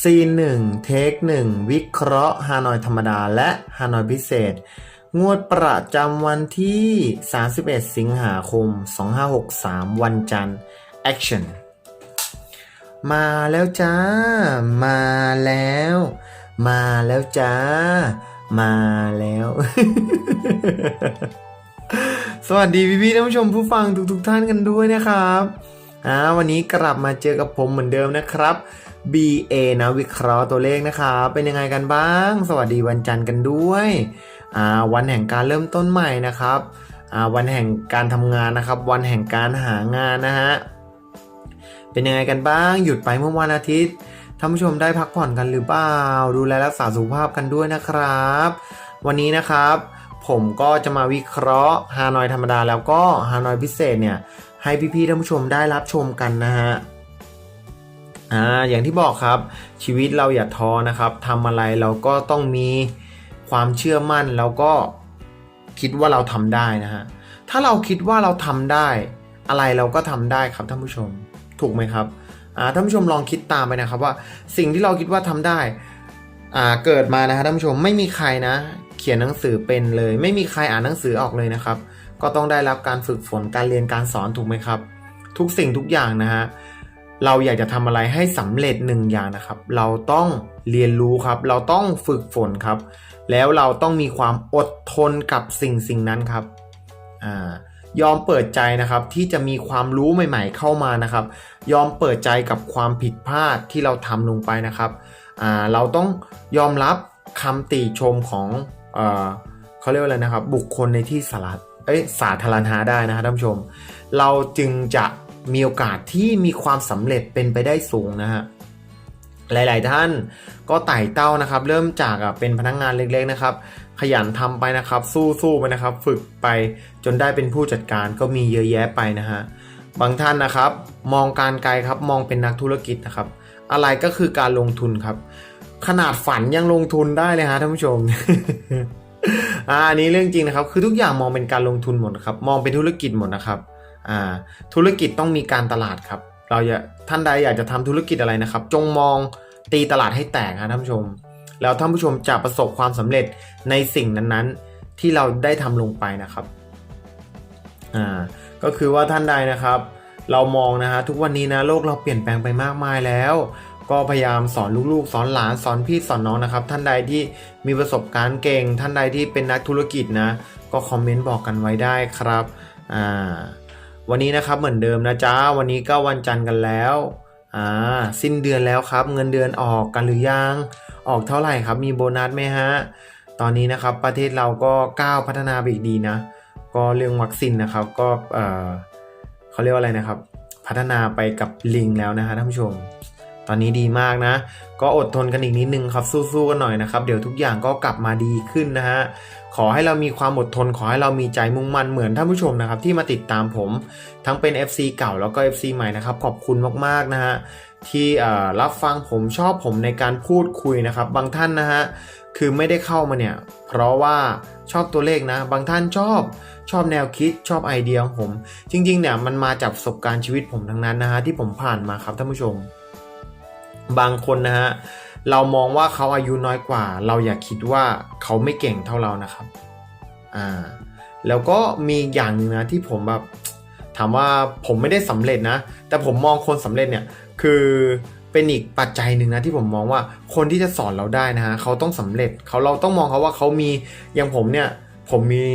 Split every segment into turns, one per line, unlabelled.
ซีนหนึ่งเทคหนึ่งวิเคราะห์ฮานอยธรรมดาและฮานอยพิเศษ งวดประจำวันที่ 31 สิงหาคม 2563 วันจันทร์ Action มาแล้วจ้า มาแล้ว มาแล้วจ้า มาแล้ว สวัสดีพี่ๆท่านผู้ชมผู้ฟังทุกๆทท่านกันด้วยนะครับ อ่าวันนี้กลับมาเจอกับผมเหมือนเดิมนะครับ BA นะวิเคราะห์ตัวเลขนะครับเป็นยังไงกันบ้าง สวัสดีวันจันทร์กันด้วยอ่าวันแห่งการเริ่มต้นใหม่นะครับอ่าวันแห่งการทำงานนะครับ วันแห่งการหางานนะฮะเป็นยังไงกันบ้าง หยุดไปเมื่อวันอาทิตย์ท่านผู้ชมได้พักผ่อนกันหรือเปล่า ดูแลรักษาสุขภาพกันด้วยนะครับ วันนี้นะครับ ผมก็จะมาวิเคราะห์ฮานอยธรรมดาแล้วก็ฮานอยพิเศษเนี่ย ให้พี่ๆท่านผู้ชมได้รับชมกันนะฮะอ่าอย่างที่บอกครับชีวิตเราอย่าท้อนะครับทำอะไรเราก็ต้องมีความเชื่อมั่นแล้วก็คิดว่าเราทำได้นะฮะถ้าเราคิดว่าเราทำได้ อะไรเราก็ทำได้ครับท่านผู้ชมถูกไหมครับอ่าท่านผู้ชมลองคิดตามไปนะครับว่าสิ่งที่เราคิดว่าทำได้อ่าเกิดมานะฮะท่านผู้ชมไม่มีใครนะ ขียนหนังสือเป็นเลย ไม่มีใครอ่านหนังสือออกเลยนะครับ ก็ต้องได้รับการฝึกฝนการเรียนการสอนถูกไหมครับ ทุกสิ่งทุกอย่างนะฮะเราอยากจะทำอะไรให้สำเร็จหนึ่งอย่างนะครับ เราต้องเรียนรู้ครับ เราต้องฝึกฝนครับ แล้วเราต้องมีความอดทนกับสิ่งสิ่งนั้นครับอ่ายอมเปิดใจนะครับที่จะมีความรู้ใหม่ ๆ เข้ามานะครับ ยอมเปิดใจกับความผิดพลาดที่เราทำลงไปนะครับอ่าเราต้องยอมรับคำติชมของ เออเขาเรียกว่าอะไรนะครับ บุคคลในที่สาธารเอ้ยสาธารณะได้นะครับท่านผู้ชม เราจึงจะมีโอกาสที่มีความสำเร็จเป็นไปได้สูงนะฮะหลาย ๆ ท่านก็ไต่เต้านะครับ เริ่มจากเป็นพนักงงานเล็ก ๆ นะครับ ขยันทำไปนะครับ สู้ๆไปนะครับ ฝึกไปจนได้เป็นผู้จัดการก็มีเยอะแยะไปนะฮะบางท่านนะครับ มองการไกลครับมองเป็นนักธุรกิจนะครับ อะไรก็คือการลงทุนครับ ขนาดฝันยังลงทุนได้เลยฮะท่านผู้ชมอ่าอันนี้เรื่องจริงนะครับ คือทุกอย่างมองเป็นการลงทุนหมดครับ มองเป็นธุรกิจหมดนะครับอ่าธุรกิจต้องมีการตลาดครับ เราอยาท่านใดอยากจะทำธุรกิจอะไรนะครับ จงมองตีตลาดให้แตกครับท่านผู้ชม แล้วท่านผู้ชมจะประสบความสำเร็จในสิ่งนั้นๆ ที่เราได้ทำลงไปนะครับอ่าก็คือว่าท่านใดนะครับ เรามองนะฮะทุกวันนี้นะโลกเราเปลี่ยนแปลงไปมากมายแล้ว ก็พยายามสอนลูกๆ สอนหลานสอนพี่สอนน้องนะครับ ท่านใดที่มีประสบการณ์เก่ง ท่านใดที่เป็นนักธุรกิจนะ ก็คอมเมนต์บอกกันไว้ได้ครับอ่าวันนี้นะครับเหมือนเดิมนะจ๊ะวันนี้ก็วันจันทร์กันแล้วอ่าสิ้นเดือนแล้วครับ เงินเดือนออกกันหรือยังออกเท่าไหร่ครับ มีโบนัสไหมฮะตอนนี้นะครับประเทศเราก็ก้าวพัฒนาไปอีกดีนะ ก็เรื่องวัคซีนนะครับก็เออเขาเรียกว่าอะไรนะครับ พัฒนาไปกับลิงแล้วนะฮะท่านผู้ชม ตอนนี้ดีมากนะ ก็อดทนกันอีกนิดนึงครับสู้ๆกันหน่อยนะครับ เดี๋ยวทุกอย่างก็กลับมาดีขึ้นนะฮะขอให้เรามีความอดทน ขอให้เรามีใจมุ่งมั่นเหมือนท่านผู้ชมนะครับ ที่มาติดตามผม ทั้งเป็น FC เก่าแล้วก็ FC ใหม่นะครับ ขอบคุณมากๆนะฮะที่รับฟังผมชอบผมในการพูดคุยนะครับ บางท่านนะฮะคือไม่ได้เข้ามาเนี่ย เพราะว่าชอบตัวเลขนะ บางท่านชอบชอบแนวคิดชอบไอเดียของผม จริงๆเนี่ยมันมาจากประสบการณ์ชีวิตผมทั้งนั้นนะฮะที่ผมผ่านมาครับท่านผู้ชม บางคนนะฮะเรามองว่าเขาอายุน้อยกว่า เราอย่าคิดว่าเขาไม่เก่งเท่าเรานะครับอ่าแล้วก็มีอย่างหนึ่งนะที่ผมแบบถามว่าผมไม่ได้สำเร็จนะ แต่ผมมองคนสำเร็จเนี่ยคือเป็นอีกปัจจัยหนึ่งนะที่ผมมองว่าคนที่จะสอนเราได้นะฮะเขาต้องสำเร็จเขาเราต้องมองเขาว่าเขามีอย่างผมเนี่ย ผมมี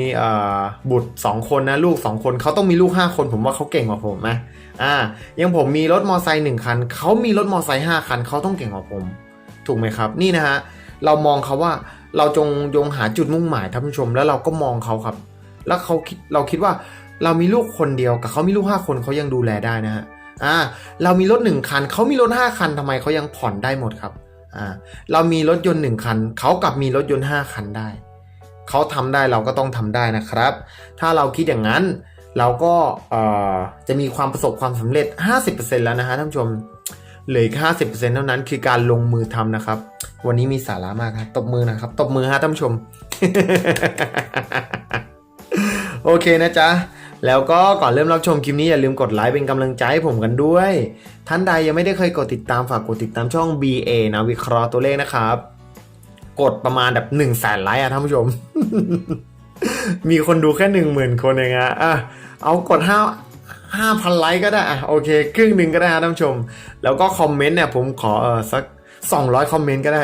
บุตร 2 คนนะลูก 2 คนเขาต้องมีลูก 5 คน ผมว่าเขาเก่งกว่าผมนะอ่ายังผมมีรถมอไซค์หนึ่งคันเขามีรถมอไซค์ห้าคันเขาต้องเก่งกว่าผม ถูกไหมครับ นี่นะฮะเรามองเขาว่าเราจงยงหาจุดมุ่งหมายท่านผู้ชมแล้วเราก็มองเขาครับ แล้วเขาคิดเราคิดว่าเรามีลูกคนเดียวกับเขามีลูกห้าคนเขายังดูแลได้นะฮะอ่าเรามีรถหนึ่งคันเขามีรถห้าคันทำไมเขายังผ่อนได้หมดครับอ่าเรามีรถยนต์หนึ่งคันเขากลับมีรถยนต์ห้าคันได้ เขาทำได้เราก็ต้องทำได้นะครับ ถ้าเราคิดอย่างนั้นเราก็จะมีความประสบความสำเร็จ 50%แล้วนะฮะท่านผู้ชมเหลืออีก50%เท่านั้นคือการลงมือทำนะครับ วันนี้มีสาระมากครับตบมือนะครับ ตบมือฮะท่านผู้ชม โอเคนะจ๊ะแล้วก็ก่อนเริ่มรับชมคลิปนี้อย่าลืมกดไลค์เป็นกำลังใจให้ผมกันด้วย ท่านใดยังไม่ได้เคยกดติดตามฝากกดติดตามช่อง BA นะวิเคราะห์ตัวเลขนะครับ กดประมาณแบบ1นึ่งแสนไลค์อะท่านผู้ชม มีคนดูแค่หนึ่งหมื่นคนเองอะอะเอากดห้าห้าพันไลค์ก็ได้อะโอเคครึ่งหนึ่งก็ได้นะท่านผู้ชม แล้วก็คอมเมนต์เนี่ยผมขอเออสักสองร้อยคอมเมนต์ก็ได้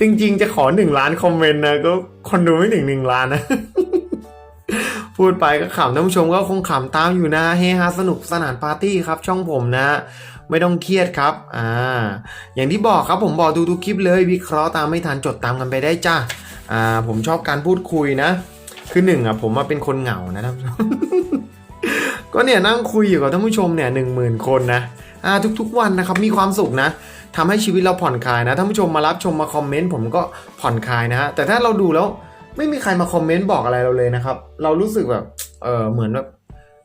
จริงๆ จะขอหนึ่งล้านคอมเมนต์นะก็คนดูไม่ถึงหนึ่งล้านนะพูดไปก็ขำท่านผู้ชมก็คงขำตามอยู่นะเฮฮาสนุกสนานปาร์ตี้ครับ ช่องผมนะ ไม่ต้องเครียดครับ อ่า อย่างที่บอกครับผมบอกดูทุกคลิปเลย วิเคราะห์ตามไม่ทันจดตามกันไปได้จ้าอ่า ผมชอบการพูดคุยนะ คือหนึ่งอะผมมาเป็นคนเหงานะท่านผู้ชมก็เนี่ยนั่งคุยอยู่กับท่านผู้ชมเนี่ยหนึ่งหมื่นคนนะ อ่า ทุกๆวันนะครับ มีความสุขนะทำให้ชีวิตเราผ่อนคลายนะท่านผู้ชมมารับชมมาคอมเมนต์ผมก็ผ่อนคลายนะฮะแต่ถ้าเราดูแล้วไม่มีใครมาคอมเมนต์บอกอะไรเราเลยนะครับ เรารู้สึกแบบเออเหมือนแบบ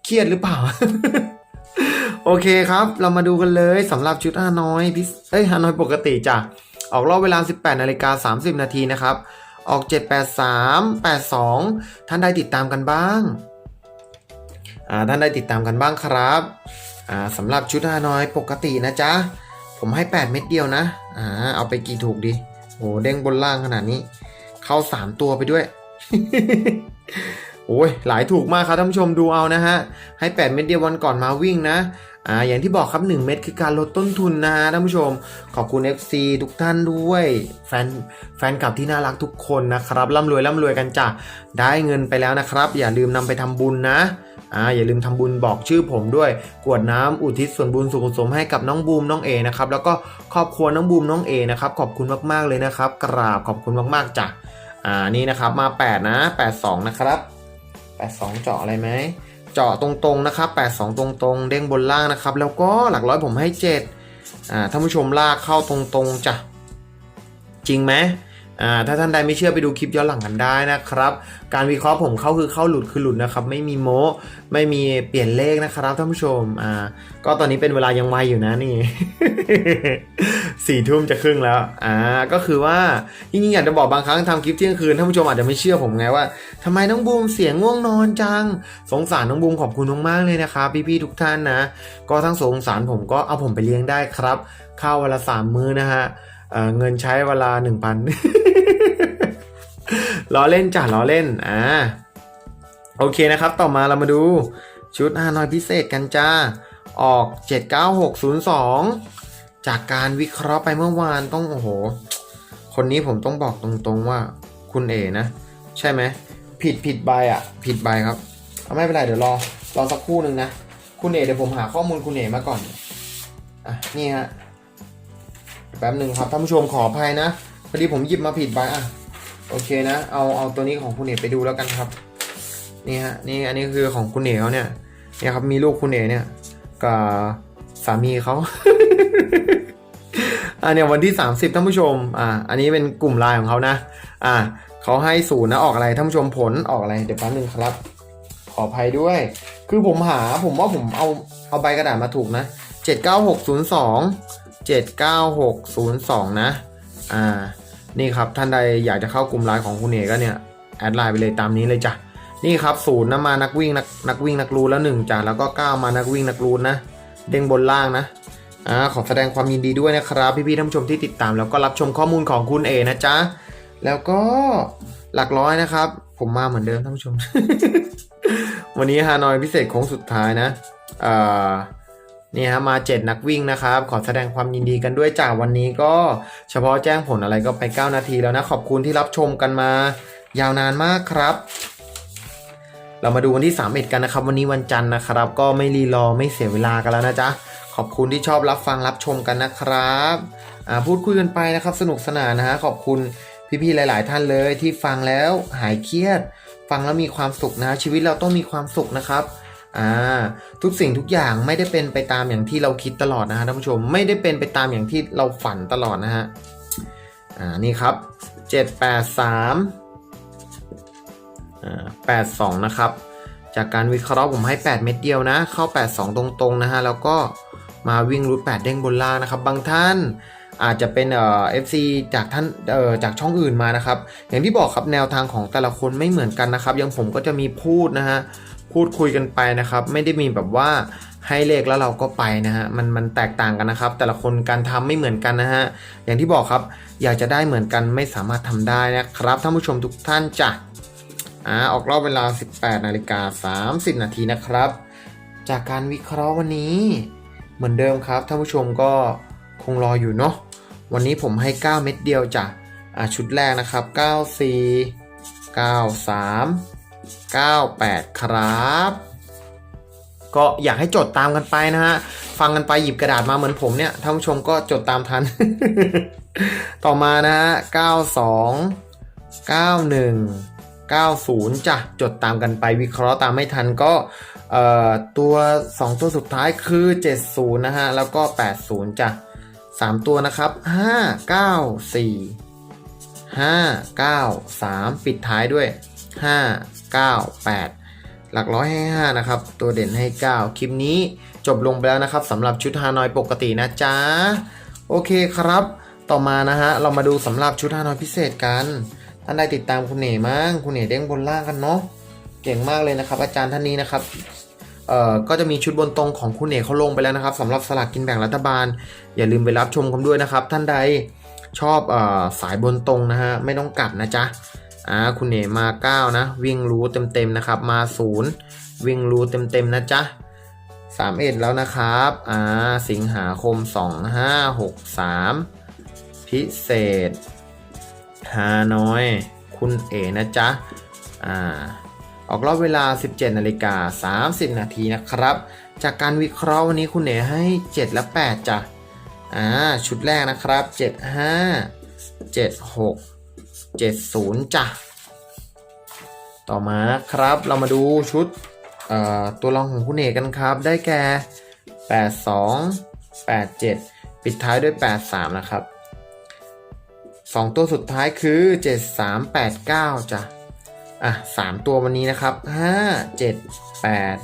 เครียดหรือเปล่า โอเคครับ เรามาดูกันเลยสำหรับชุดฮานอยพิเศษเอ้ยฮานอยปกติจ้ะออกรอบเวลา 18นาฬิกา30 นาทีนะครับ ออก 783 82 ท่านได้ติดตามกันบ้างอ่าท่านได้ติดตามกันบ้างครับอ่าสำหรับชุดฮานอยปกตินะจ๊ะ ผมให้ 8 เม็ดเดียวนะอ่าเอาไปกี่ถูกดีโหเด้งบนล่างขนาดนี้ เข้า 3 ตัวไปด้วยโอ้ยหลายถูกมากครับท่านผู้ชมดูเอานะฮะ ให้ 8 เม็ดเดียววันก่อนมาวิ่งนะ อ่าอย่างที่บอกครับ 1 เม็ดคือการลดต้นทุนนะฮะท่านผู้ชม ขอบคุณ FC ทุกท่านด้วย แฟนแฟนคลับที่น่ารักทุกคนนะครับร่ำรวยร่ำรวยกันจ้ะได้เงินไปแล้วนะครับ อย่าลืมนำไปทำบุญนะอ่าอย่าลืมทำบุญบอกชื่อผมด้วย กวดน้ำอุทิศส่วนบุญสุขสมให้กับน้องบูมน้องเอนะครับแล้วก็ครอบครัวน้องบูมน้องเอนะครับขอบคุณมากๆเลยนะครับ กราบขอบคุณมากๆจ้ะอ่านี่นะครับมา 8 นะ 82 นะครับ 82 เจาะอะไรไหม เจาะตรงๆนะครับ82 ตรงๆ เด้งบนล่างนะครับ แล้วก็หลักร้อยผมให้7อ่าท่านผู้ชมลากเข้าตรงๆจ้ะจริงไหม อ่าถ้าท่านใดไม่เชื่อไปดูคลิปย้อนหลังกันได้นะครับ การวิเคราะห์ผมเข้าคือเข้าหลุดคือหลุดนะครับ ไม่มีโม้ไม่มีเปลี่ยนเลขนะครับท่านผู้ชมอ่าก็ตอนนี้เป็นเวลายังไวอยู่นะนี่ สี่ทุ่มจะครึ่งแล้วอ่าก็คือว่าจริงๆอยากจะบอกบางครั้งทำคลิปเที่ยงคืนท่านผู้ชมอาจจะไม่เชื่อผมไงว่าทำไมน้องบูมเสียงง่วงนอนจัง สงสารน้องบูมขอบคุณมากๆเลยนะครับพี่ๆทุกท่านนะ ก็ทั้งสงสารผมก็เอาผมไปเลี้ยงได้ครับข้าววันละสามมื้อนะฮะ เงินใช้เวลาหนึ่งพันล้อเล่นจ้ะล้อเล่น อ่า โอเคนะครับ ต่อมาเรามาดูชุดฮานอยพิเศษกันจ้า ออก 79602 จากการวิเคราะห์ไปเมื่อวานต้อง โอ้โห คนนี้ผมต้องบอกตรงๆว่าคุณเอนะ ใช่ไหม ผิดผิดใบอะ ผิดใบครับ เอาไม่เป็นไร เดี๋ยวรอ รอสักครู่หนึ่งนะ คุณเอเดี๋ยวผมหาข้อมูลคุณเอมาก่อน อะ นี่ฮะ แป๊บหนึ่งครับท่านผู้ชมขออภัยนะพอดีผมหยิบมาผิดใบอะโอเคนะ เอาเอาตัวนี้ของคุณเอกไปดูแล้วกันครับ นี่ฮะนี่อันนี้คือของคุณเอกเขาเนี่ยเนี่ยครับมีลูกคุณเอกเนี่ยกับสามีเขาอ่าเนี่ยวันที่ 30ท่านผู้ชมอ่าอันนี้เป็นกลุ่มไลน์ของเขานะ อ่าเขาให้ศูนย์นะออกอะไรท่านผู้ชมผลออกอะไรเดี๋ยวแป๊บนึงครับ ขออภัยด้วย คือผมหาผมว่าผมเอาเอาใบกระดาษมาถูกนะ79602 79602 นะ อ่า นี่ครับท่านใดอยากจะเข้ากลุ่มไลน์ของคุณเอกก็เนี่ย แอดไลน์ไปเลยตามนี้เลยจ้ะ นี่ครับศูนย์นะมานักวิ่งนักนักวิ่งนักรูแล้วหนึ่งจ้ะแล้วก็เก้ามานักวิ่งนักรูนะ เด้งบนล่างนะ อ่า ขอแสดงความยินดีด้วยนะครับ พี่ๆท่านผู้ชมที่ติดตาม แล้วก็รับชมข้อมูลของคุณเอนะจ๊ะ แล้วก็หลักร้อยนะครับ ผมมาเหมือนเดิมท่านผู้ชม วันนี้ฮานอยพิเศษโค้งสุดท้ายนะ อ่า นี่ฮะมา 7 นักวิ่งนะครับ ขอแสดงความยินดีกันด้วยจากวันนี้ก็เฉพาะแจ้งผลอะไรก็ไป 9 นาทีแล้วนะ ขอบคุณที่รับชมกันมา ยาวนานมากครับ เรามาดูวันที่3เอ็ดกันนะครับ วันนี้วันจันทร์นะครับ ก็ไม่รีรอไม่เสียเวลากันแล้วนะจ๊ะขอบคุณที่ชอบรับฟังรับชมกันนะครับอ่าพูดคุยกันไปนะครับ สนุกสนานนะฮะขอบคุณพี่ๆหลาย ๆ ท่านเลยที่ฟังแล้วหายเครียด ฟังแล้วมีความสุขนะชีวิตเราต้องมีความสุขนะครับ อ่าทุกสิ่งทุกอย่างไม่ได้เป็นไปตามอย่างที่เราคิดตลอดนะฮะท่านผู้ชมไม่ได้เป็นไปตามอย่างที่เราฝันตลอดนะฮะอ่านี่ครับ 783อ่า82 นะครับ จากการวิเคราะห์ผมให้ 8 เม็ดเดียวนะ เข้า 82 ตรงๆนะฮะแล้วก็มาวิ่งรูท8เด้งบนล่างนะครับ บางท่าน อาจจะเป็นเอ่อ FC จากท่านเอ่อจากช่องอื่นมานะครับ อย่างที่บอกครับแนวทางของแต่ละคนไม่เหมือนกันนะครับย่างผมก็จะมีพูดนะฮะพูดคุยกันไปนะครับ ไม่ได้มีแบบว่าให้เลขแล้วเราก็ไปนะฮะมันมันแตกต่างกันนะครับ แต่ละคนการทำไม่เหมือนกันนะฮะอย่างที่บอกครับ อยากจะได้เหมือนกันไม่สามารถทำได้นะครับท่านผู้ชมทุกท่านจ้ะอ่าออกรอบเวลา 18นาฬิกา30 นาทีนะครับ จากการวิเคราะห์วันนี้ เหมือนเดิมครับท่านผู้ชมก็คงรออยู่เนาะ วันนี้ผมให้ 9 เม็ดเดียวจ้ะชุดแรกนะครับ 94 93 98 ครับ ก็อยากให้จดตามกันไปนะฮะ ฟังกันไปหยิบกระดาษมาเหมือนผมเนี่ยท่านผู้ชมก็จดตามทัน ต่อมานะฮะ 92 91 90จ้ะจดตามกันไปวิเคราะห์ตามไม่ทันก็ตัว 2 ตัวสุดท้ายคือ 70 นะฮะ แล้วก็ 80จ้ะ 3ตัวนะครับ5 9 4 5 9 3ปิดท้ายด้วย5 9 8หลักร้อยให้5นะครับ ตัวเด่นให้9คลิปนี้จบลงไปแล้วนะครับสำหรับชุดฮานอยปกตินะจ๊ะ โอเคครับ ต่อมานะฮะ เรามาดูสำหรับชุดฮานอยพิเศษกันท่านใดติดตามคุณเหน่มั้งคุณเหน่เด้งบนล่างกันเนาะเก่งมากเลยนะครับ อาจารย์ท่านนี้นะครับ เอ่อก็จะมีชุดบนตรงของคุณเหน่เขาลงไปแล้วนะครับสำหรับสลากกินแบ่งรัฐบาล อย่าลืมไปรับชมกันด้วยนะครับ ท่านใดชอบเอ่อสายบนตรงนะฮะไม่ต้องกลับนะจ๊ะอ่าคุณเหน่มา 9 นะ วิ่งรู้เต็มๆนะครับ มา 0 วิ่งรู้เต็มๆนะจ๊ะ3เอ็ดแล้วนะครับอ่าสิงหาคม 2563 พิเศษฮานอย คุณเอนะจ๊ะอ่า ออกรอบเวลา 17นาฬิกา30 นาทีนะครับ จากการวิเคราะห์วันนี้คุณเอให้ 7 และ 8จ้ะอ่าชุดแรกนะครับ 75 76 70จ้ะต่อมานะครับเรามาดูชุดเอ่อตัวรองของคุณเอกกันครับ ได้แก่ 82 87 ปิดท้ายด้วย 83 นะครับ 2 ตัวสุดท้ายคือ 73 89จ้ะ อะ3ตัววันนี้นะครับ5 7 8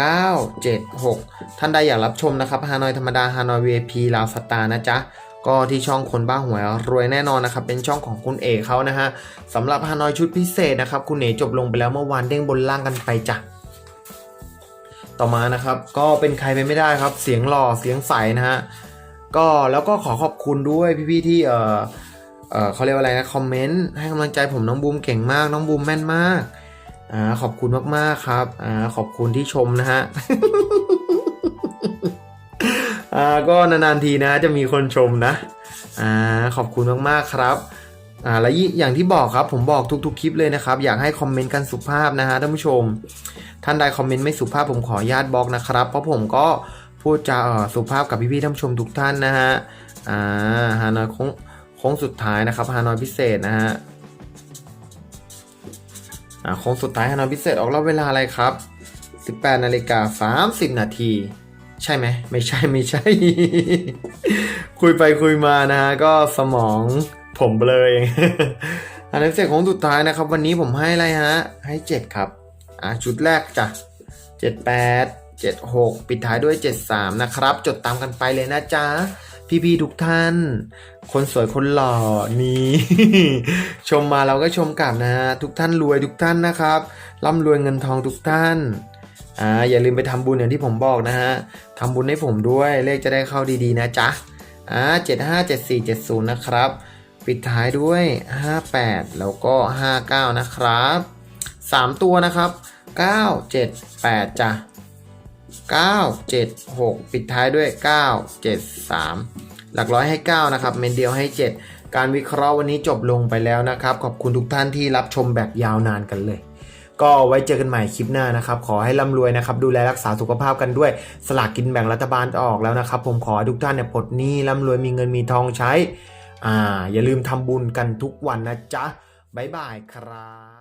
9 7 6ท่านใดอยากรับชมนะครับฮานอยธรรมดาฮานอย VIP ลาวสตาร์นะจ๊ะก็ที่ช่องคนบ้าหวยรวยแน่นอนนะครับเป็นช่องของคุณเอกเขานะฮะสำหรับฮานอยชุดพิเศษนะครับคุณเอกจบลงไปแล้วเมื่อวานเด้งบนล่างกันไปจ้ะต่อมานะครับก็เป็นใครไปไม่ได้ครับ เสียงหล่อเสียงใสนะฮะก็แล้วก็ขอขอบคุณด้วยพี่ๆที่เอ่อ เขาเรียกว่าอะไรนะคอมเมนต์ให้กำลังใจผมน้องบูมเก่งมาก น้องบูมแม่นมากอ่าขอบคุณมากๆครับอ่าขอบคุณที่ชมนะฮะอ่าก็นานๆทีนะจะมีคนชมนะอ่าขอบคุณมากๆครับอ่าและยิ่งอย่างที่บอกครับผมบอกทุกๆคลิปเลยนะครับ อยากให้คอมเมนต์กันสุภาพนะฮะท่านผู้ชม ท่านใดคอมเมนต์ไม่สุภาพผมขอญาตบล็อกนะครับ เพราะผมก็พูดจาสุภาพกับพี่ๆท่านผู้ชมทุกท่านนะฮะอ่าฮานอยคง โค้งสุดท้ายนะครับฮานอยพิเศษนะฮะอ่าโค้งสุดท้ายฮานอยพิเศษออกรอบเวลาอะไรครับ 18นาฬิกา30 นาที ใช่ไหมไม่ใช่ไม่ใช่ คุยไปคุยมานะฮะก็สมองผมเบลอเองอันนี้เสร็จของสุดท้ายนะครับ วันนี้ผมให้อะไรฮะ ให้ 7 ครับอะชุดแรกจ้ะ78 76 ปิดท้ายด้วย 73 นะครับ จดตามกันไปเลยนะจ๊ะ พี่ๆทุกท่าน คนสวยคนหล่อนี่ชมมาเราก็ชมกลับนะฮะทุกท่านรวยทุกท่านนะครับร่ำรวยเงินทองทุกท่านอ่าอย่าลืมไปทำบุญอย่างที่ผมบอกนะฮะทำบุญให้ผมด้วยเลขจะได้เข้าดีๆนะจ๊ะอ่าเจ็ดห้าเจ็ดสี่เจ็ดศูนย์นะครับ ปิดท้ายด้วยห้าแปดแล้วก็ห้าเก้านะครับสามตัวนะครับเก้าเจ็ดแปดจ้ะ เก้าเจ็ดหกปิดท้ายด้วยเก้าเจ็ดสามหลักร้อยให้เก้านะครับ เมนเดียวให้เจ็ดการวิเคราะห์วันนี้จบลงไปแล้วนะครับ ขอบคุณทุกท่านที่รับชมแบบยาวนานกันเลย ก็ไว้เจอกันใหม่คลิปหน้านะครับ ขอให้ร่ำรวยนะครับ ดูแลรักษาสุขภาพกันด้วย สลากกินแบ่งรัฐบาลจะออกแล้วนะครับ ผมขอทุกท่านเนี่ยปลดหนี้ร่ำรวยมีเงินมีทองใช้ อ่า อย่าลืมทำบุญกันทุกวันนะจ๊ะบ๊ายบายครับ